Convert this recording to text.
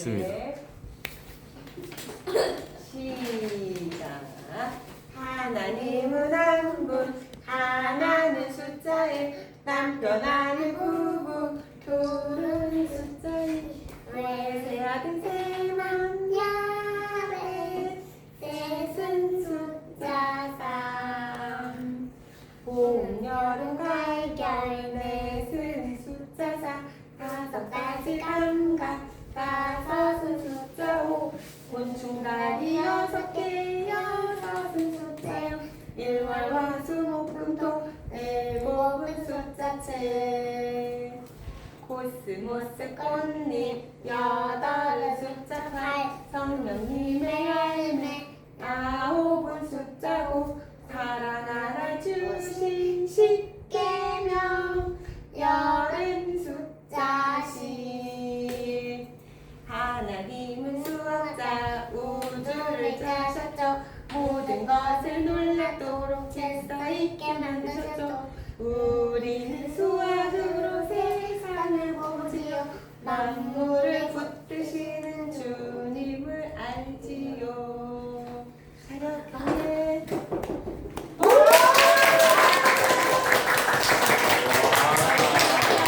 됐습니다. 네. 시작. 하나님은 한 분, 하나는 숫자에 남편 아들 부부, 둘은 숫자에 세 아들 세만 야벳 셋은 숫자 삼 봄, 여름, 가을, 겨울 넷은 숫자 사 다섯 가지 감각 다리 여섯 개 여섯은 숫자 영 일월 화 수목금토 일곱은 숫자 칠 코스모스 꽃잎 여덟은 숫자 팔. 성령님의 열매 아홉은 숫자고 사랑하라 주신 십계명 열은 숫자 십 하나님은 모든 것을 놀랍도록 질서 있게 만드셨죠. 우리는 수학으로 세상을 보지요. 만물을